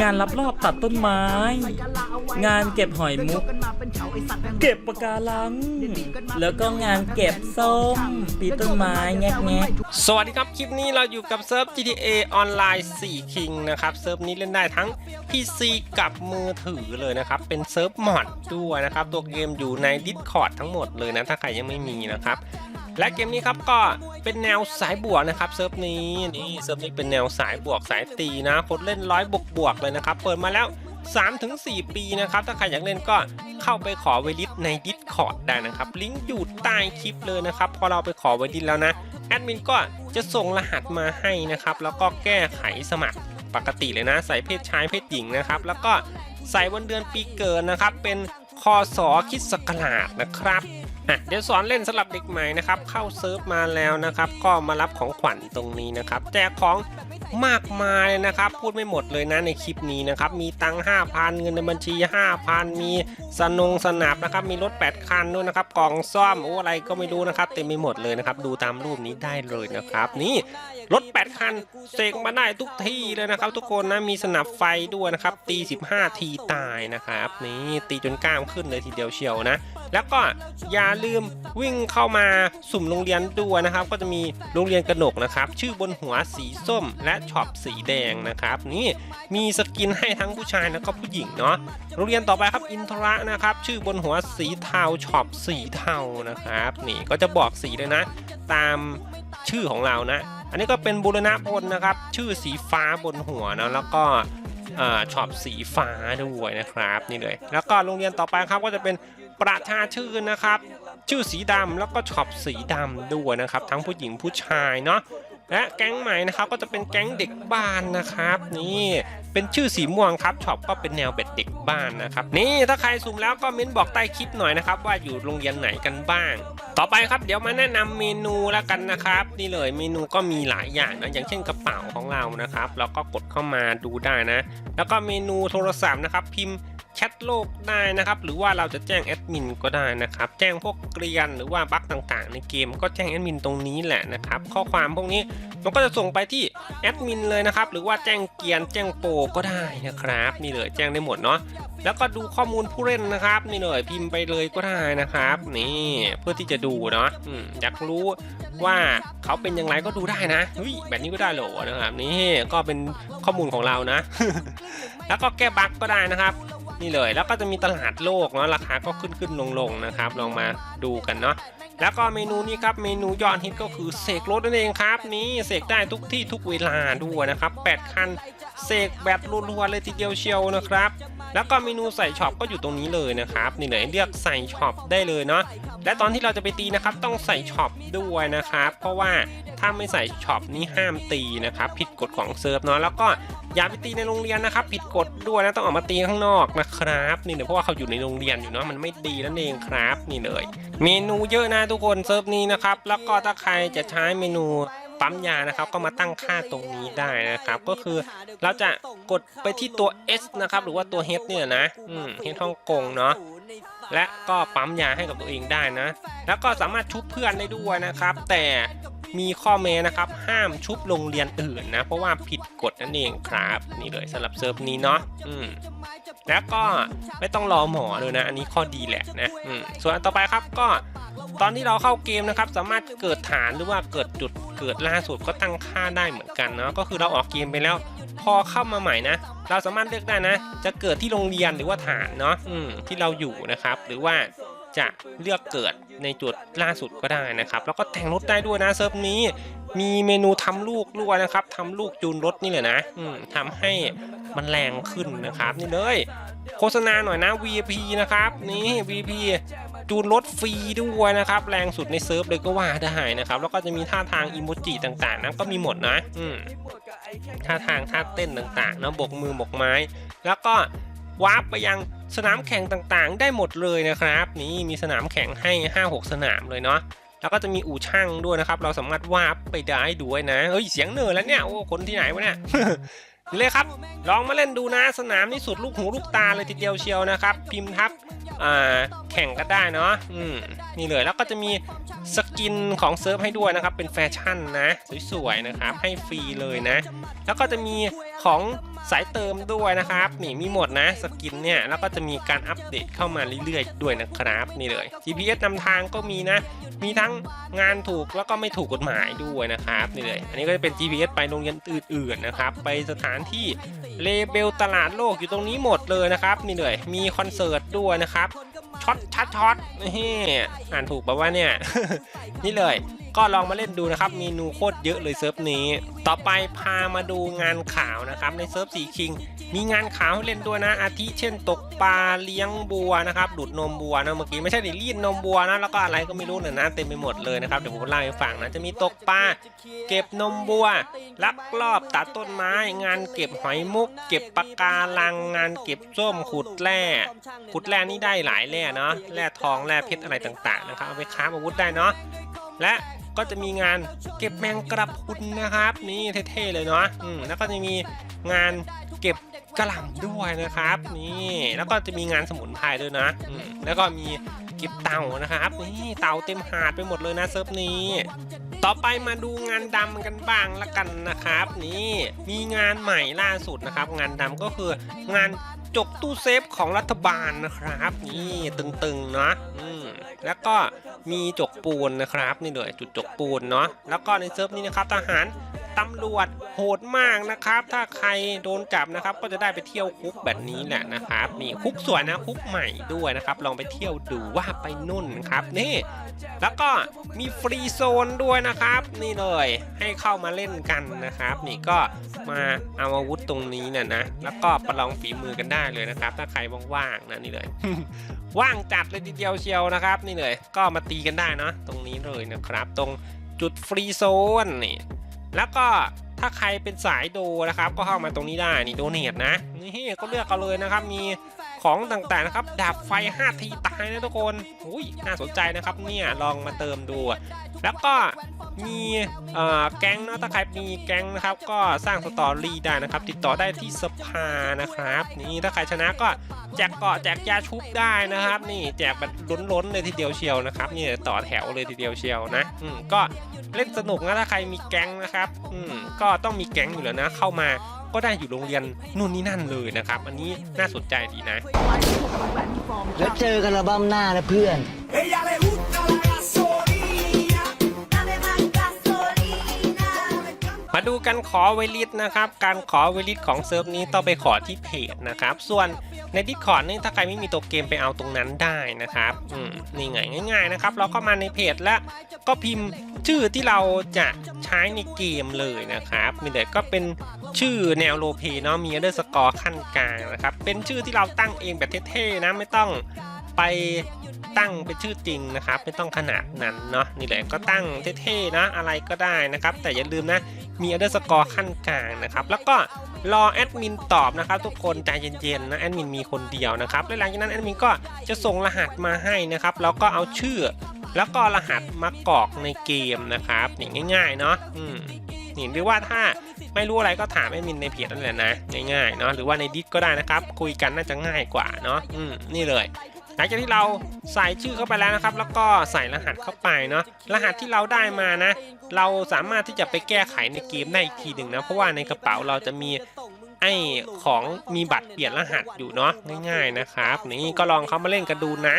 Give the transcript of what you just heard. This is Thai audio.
งานรับรอบตัดต้นไม้ งานเก็บหอยมุก เก็บปะการัง แล้วก็งานเก็บส้ม ปีต้นไม้แงกแงกสวัสดีครับ คลิปนี้เราอยู่กับเซิร์ฟ GTA ออนไลน์4 King นะครับ เซิร์ฟนี้เล่นได้ทั้ง PC กับมือถือเลยนะครับ เป็นเซิร์ฟมอดด้วยนะครับ ตัวเกมอยู่ใน Discord ทั้งหมดเลยนะ ถ้าใครยังไม่มีนะครับ และเกมนี้ครับก็เป็นแนวสายบวกนะครับเซิร์ฟนี้นี่เซิร์ฟนี้เป็นแนวสายบวกสายตีนะคนเล่นร้อยบวกบวกๆเลยนะครับเปิดมาแล้ว 3-4 ปีนะครับ ถ้าใครอยากเล่นก็เข้าไปขอไวลิสใน Discord ได้นะครับ ลิงก์อยู่ใต้คลิปเลยนะครับ พอเราไปขอไวลิสแล้วนะ แอดมินก็จะส่งรหัสมาให้นะครับ แล้วก็แก้ไขสมัครปกติเลยนะ ใส่เพศชายเพศหญิงนะครับ แล้วก็ใส่วันเดือนปีเกิดนะครับเป็น คอสอคิดสกราดนะครับอะเดี๋ยวสอนเล่นสำหรับเด็กใหม่นะครับ เข้าเซิร์ฟมาแล้วนะครับ ก็มารับของขวัญตรงนี้นะครับ แจกของ มากมายเลยนะครับ พูดไม่หมดเลยนะในคลิปนี้นะครับ มีตังค์5,000เงินในบัญชี 5,000 มีสนงสนับนะครับ มีรถ 8 คันด้วยนะครับ กล่องซ่อมโอ้อะไรก็ไม่รู้นะครับ เต็มไปหมดเลยนะครับ ดูตามรูปนี้ได้เลยนะครับ นี่รถ 8 คันเสกมาได้ทุกที่เลยนะครับ ทุกคนนะมีสนับไฟด้วยนะครับ ตี 15 ทีตายนะครับ นี่ตีจนกล้ามขึ้นเลยทีเดียวเชียวนะ แล้วก็อย่าลืมวิ่งเข้ามาสุ่มโรงเรียนด้วยนะครับ ก็จะมีโรงเรียนกระหนกนะครับ ชื่อบนหัวสีส้มและช็อปสีแดงนะครับนี่มีสกินให้ทั้งผู้ชายแล้วก็ผู้หญิงเนาะโรงเรียนต่อไปครับอินทระนะครับ ชื่อบนหัวสีเทาช็อปสีเทานะครับนี่ก็จะบอกสีเลยนะ ตามชื่อของเรานะ อันนี้ก็เป็นบุรณพลนะครับ ชื่อสีฟ้าบนหัวนะแล้วก็อช็อปสีฟ้าด้วยนะครับนี่เลย แล้วก็โรงเรียนต่อไปครับก็จะเป็นประชาชื่นนะครับ ชื่อสีดำแล้วก็ช็อปสีดำด้วยนะครับ ทั้งผู้หญิงผู้ชายเนาะ และแก๊งใหม่นะครับก็จะเป็นแก๊งเด็กบ้านนะครับนี่เป็นชื่อสีม่วงครับช็อปก็เป็นแนวเบ็ดเด็กบ้านนะครับนี่ถ้าใครสุ่มแล้วก็เม้นบอกใต้คลิปหน่อยนะครับว่าอยู่โรงเรียนไหนกันบ้าง ต่อไปครับเดี๋ยวมาแนะนำเมนูแล้วกันนะครับนี่เลยเมนูก็มีหลายอย่างนะอย่างเช่นกระเป๋าของเรานะครับแล้วก็กดเข้ามาดูได้นะ แล้วก็เมนูโทรศัพท์นะครับพิมพ์ แชทโลกได้นะครับ หรือว่าเราจะแจ้งแอดมินก็ได้นะครับ แจ้งพวกเกรียนหรือว่าบั๊กต่างๆ ในเกมก็แจ้งแอดมินตรงนี้แหละนะครับ ข้อความพวกนี้มันก็จะส่งไปที่แอดมินเลยนะครับ หรือว่าแจ้งเกียนแจ้งโปรก็ได้นะครับนี่เลยแจ้งได้หมดเนาะแล้วก็ดูข้อมูลผู้เล่นนะครับนี่เลยพิมพ์ไปเลยก็ได้นะครับ นี่เพื่อที่จะดูเนาะอยากรู้ว่าเขาเป็นย่างไรก็ดูได้นะเฮ้ยแบบนี้ก็ได้เหรอนะครับ นี่ก็เป็นข้อมูลของเรานะ แล้วก็แก้บั๊กก็ได้นะครับ นี่เลยแล้วก็จะมีตลาดโลกเนาะราคาก็ขึ้นขึ้นลงลงนะครับ ลองมาดูกันเนาะแล้วก็เมนูนี้ครับเมนูยอดฮิตก็คือเสกรถนั่นเองครับนี่เสกได้ทุกที่ทุกเวลาด้วยนะครับ 8 คันเสกแบบรัวๆเลยทีเดียวเชียวนะครับ แล้วก็เมนูใส่ช็อปก็อยู่ตรงนี้เลยนะครับ นี่เลยเลือกใส่ช็อปได้เลยเนาะและตอนที่เราจะไปตีนะครับต้องใส่ช็อปด้วยนะครับ เพราะว่าถ้าไม่ใส่ช็อปนี้ห้ามตีนะครับ ผิดกฎของเซิร์ฟเนาะแล้วก็อย่าไปตีในโรงเรียนนะครับ ผิดกฎด้วยนะต้องออกมาตีข้างนอกนะครับนี่เลยเพราะว่าเขาอยู่ในโรงเรียนอยู่เนาะมันไม่ดีนั่นเองครับ นี่เลย เมนูเยอะนะทุกคนเซิร์ฟนี้นะครับแล้วก็ถ้าใครจะใช้เมนู ปั๊มยานะครับ ก็มาตั้งค่าตรงนี้ได้นะครับ ก็คือเราจะกดไปที่ตัว S นะครับ หรือว่าตัว H เนี่ยนะอืม H ฮ่องกงเนาะและก็ปั๊มยาให้กับตัวเองได้นะ แล้วก็สามารถชุบเพื่อนได้ด้วยนะครับ แต่มีข้อแม้นะครับ ห้ามชุบโรงเรียนอื่นนะ เพราะว่าผิดกฎนั่นเองครับ นี่เลยสำหรับเซิร์ฟนี้เนาะอืม แล้วก็ไม่ต้องรอหมอเลยนะ อันนี้ข้อดีแหละนะส่วนอันต่อไปครับก็ตอนที่เราเข้าเกมนะครับ สามารถเกิดฐานหรือว่าเกิดจุดเกิดล่าสุดก็ตั้งค่าได้เหมือนกันเนาะก็คือเราออกเกมไปแล้ว พอเข้ามาใหม่นะ เราสามารถเลือกได้นะ จะเกิดที่โรงเรียนหรือว่าฐานเนาะที่เราอยู่นะครับ หรือว่าจะเลือกเกิดในจุดล่าสุดก็ได้นะครับ แล้วก็แต่งรถได้ด้วยนะเซิร์ฟนี้ มีเมนูทำลูกด้วยนะครับทำลูกจูนรถนี่เลยนะอืมทำให้มันแรงขึ้นนะครับ นี่เลย โฆษณาหน่อยนะ VIP นะครับ นี่ VIP จูนรถฟรีด้วยนะครับ แรงสุดในเซิร์ฟเลยก็ว่าได้นะครับ แล้วก็จะมีท่าทางอิโมจิต่างๆนะก็มีหมดนะอืมท่าทางท่าเต้นต่างๆนะบกมือบกไม้ แล้วก็วาร์ปไปยังสนามแข่งต่างๆ ได้หมดเลยนะครับ นี่มีสนามแข่งให้ 5-6 สนามเลยเนาะ แล้วก็จะมีอู่ช่างด้วยนะครับ เราสามารถวาร์ปไปได้ด้วยนะเฮ้ยเสียงเหนื่อแล้วเนี่ยโอ้คนที่ไหนวะเนี่ยเลยครับ ลองมาเล่นดูนะ สนามนี่สุดลูกหูลูกตาเลยทีเดียวเชียวนะครับ พิมพ์ทับแข่งกันได้เนาะอืมนี่เลยแล้วก็จะมีสกินของเซิร์ฟให้ด้วยนะครับ เป็นแฟชั่นนะ สวยๆนะครับ ให้ฟรีเลยนะ แล้วก็จะมีของ สายเติมด้วยนะครับนี่มีหมดนะสกินเนี่ยแล้วก็จะมีการอัปเดตเข้ามาเรื่อยๆ ด้วยนะครับนี่เลย GPS นำทางก็มีนะ มีทั้งงานถูกแล้วก็ไม่ถูกกฎหมายด้วยนะครับนี่เลย อันนี้ก็จะเป็น GPS ไปโรงเรียนอื่นๆนะครับไปสถานที่เลเบลตลาดโลกอยู่ตรงนี้หมดเลยนะครับนี่เลยมีคอนเสิร์ตด้วยนะครับช็อตชัดช็อตนี่อ่านถูกปะว่าเนี่ยนี่เลย ก็ลองมาเล่นดูนะครับเมนูโคตรเยอะเลยเซิร์ฟนี้ ต่อไปพามาดูงานข่าวนะครับในเซิร์ฟสีคิง มีงานข่าวให้เล่นด้วยนะ อาทิเช่นตกปลาเลี้ยงบัวนะครับดูดนมบัวนะเมื่อกี้ไม่ใช่ดิรีดนมบัวนะแล้วก็อะไรก็ไม่รู้เนี่ยนะเต็มไปหมดเลยนะครับเดี๋ยวผมเล่าให้ฟังนะจะมีตกปลาเก็บนมบัวลักลอบตัดต้นไม้ งานเก็บหอยมุก เก็บปะการังงานเก็บส้มขุดแร่ขุดแร่นี่ได้หลายแร่เนาะแร่ทองแร่เพชรอะไรต่างๆนะครับเอาไปค้าอาวุธได้เนาะและ ก็จะมีงานเก็บแมงกระพุนนะครับ นี่เท่ๆเลยเนาะอืมแล้วก็จะมีงานเก็บกระหล่ำด้วยนะครับ นี่แล้วก็จะมีงานสมุนไพรด้วยนะอืมแล้วก็มีเก็บเต่านะครับนี่เต่าเต็มหาดไปหมดเลยนะเซิร์ฟนี้ ต่อไปมาดูงานดำกันบ้างละกันนะครับ นี่มีงานใหม่ล่าสุดนะครับ งานดำก็คืองานจกตู้เซฟของรัฐบาลนะครับ นี่ตึงๆเนาะอืม แล้วก็มีจกปูนนะครับนี่เลยจุดจกปูนเนาะแล้วก็ในเซิร์ฟนี้นะครับทหาร ตำรวจโหดมากนะครับ ถ้าใครโดนจับนะครับ ก็จะได้ไปเที่ยวคุกแบบนี้แหละนะครับนี่คุกสวยนะคุกใหม่ด้วยนะครับ ลองไปเที่ยวดูว่าไปนุ่นครับนี่ แล้วก็มีฟรีโซนด้วยนะครับ นี่เลยให้เข้ามาเล่นกันนะครับ นี่ก็มาเอาอาวุธตรงนี้เนี่ยนะแล้วก็ประลองฝีมือกันได้เลยนะครับ ถ้าใครว่างๆนะนี่เลยว่างจัดเลยทีเดียวเชียวนะครับ นี่เลยก็มาตีกันได้เนาะตรงนี้เลยนะครับ ตรงจุดฟรีโซนนี่ แล้วก็ถ้าใครเป็นสายโดนะครับ ก็เข้ามาตรงนี้ได้นี่โดเนทนะนี่ก็เลือกเอาเลยนะครับมี ของต่างๆนะครับ ดาบไฟ 5 ทีตายนะทุกคนอุ้ยน่าสนใจนะครับเนี่ยลองมาเติมดู แล้วก็มีแก๊งนะถ้าใครมีแก๊งนะครับ ก็สร้างสตอรี่ได้นะครับ ติดต่อได้ที่สภานะครับ นี่ถ้าใครชนะก็แจกเกาะแจกยาชุบได้นะครับ นี่แจกแบบล้นๆเลยทีเดียวเชียวนะครับนี่ต่อแถวเลยทีเดียวเชียวนะอืมก็เล่นสนุกนะถ้าใครมีแก๊งนะครับอืมก็ต้องมีแก๊งอยู่แล้วนะ เข้ามา ก็ได้อยู่โรงเรียนนู่นนี่นั่นเลยนะครับ อันนี้น่าสนใจดีนะ แล้วเจอกันระบ้มหน้านะเพื่อน Ella le gusta มาดูกันขอไวลิสนะครับ การขอไวลิสของเซิร์ฟนี้ต้องไปขอที่เพจนะครับ ส่วนในดิสคอร์ดนี่ถ้าใครไม่มีตัวเกมไปเอาตรงนั้นได้นะครับอืมนี่ไงง่าย ๆนะครับ เราเข้ามาในเพจแล้วก็พิมพ์ชื่อที่เราจะใช้ในเกมเลยนะครับ มีเด็ก็เป็นชื่อแนวโลเพเนาะมีอันเดอร์สกอร์ขั้นกลางนะครับ เป็นชื่อที่เราตั้งเองแบบเท่ๆนะไม่ต้องไปตั้งเป็นชื่อจริงนะครับ ไม่ต้องขนาดนั้นเนาะนี่แหละก็ตั้งเท่ๆนะอะไรก็ได้นะครับ แต่อย่าลืมนะ มีอันเดอร์สกอร์ขั้นกลางนะครับ แล้วก็รอแอดมินตอบนะครับทุกคนใจเย็นๆนะแอดมินมีคนเดียวนะครับแล้วหลังจากนั้นแอดมินก็จะส่งรหัสมาให้นะครับแล้วก็เอาชื่อ แล้วก็รหัสมากรอกในเกมนะครับนี่ง่าย ๆ เนาะอืมนี่หรือว่าถ้าไม่รู้อะไรก็ถามแอดมินในเพจนั่นแหละนะง่ายๆเนาะหรือว่าในดิสก็ได้นะครับ คุยกันน่าจะง่ายกว่าเนาะอืมนี่เลย หลังจากที่เราใส่ชื่อเข้าไปแล้วนะครับ แล้วก็ใส่รหัสเข้าไปเนาะรหัสที่เราได้มานะ เราสามารถที่จะไปแก้ไขในเกมได้อีกทีหนึ่งนะเพราะว่าในกระเป๋าเราจะมีไอ้ของมีบัตรเปลี่ยนรหัสอยู่เนาะง่าย ๆนะครับ นี่ก็ลองเข้ามาเล่นกันดูนะ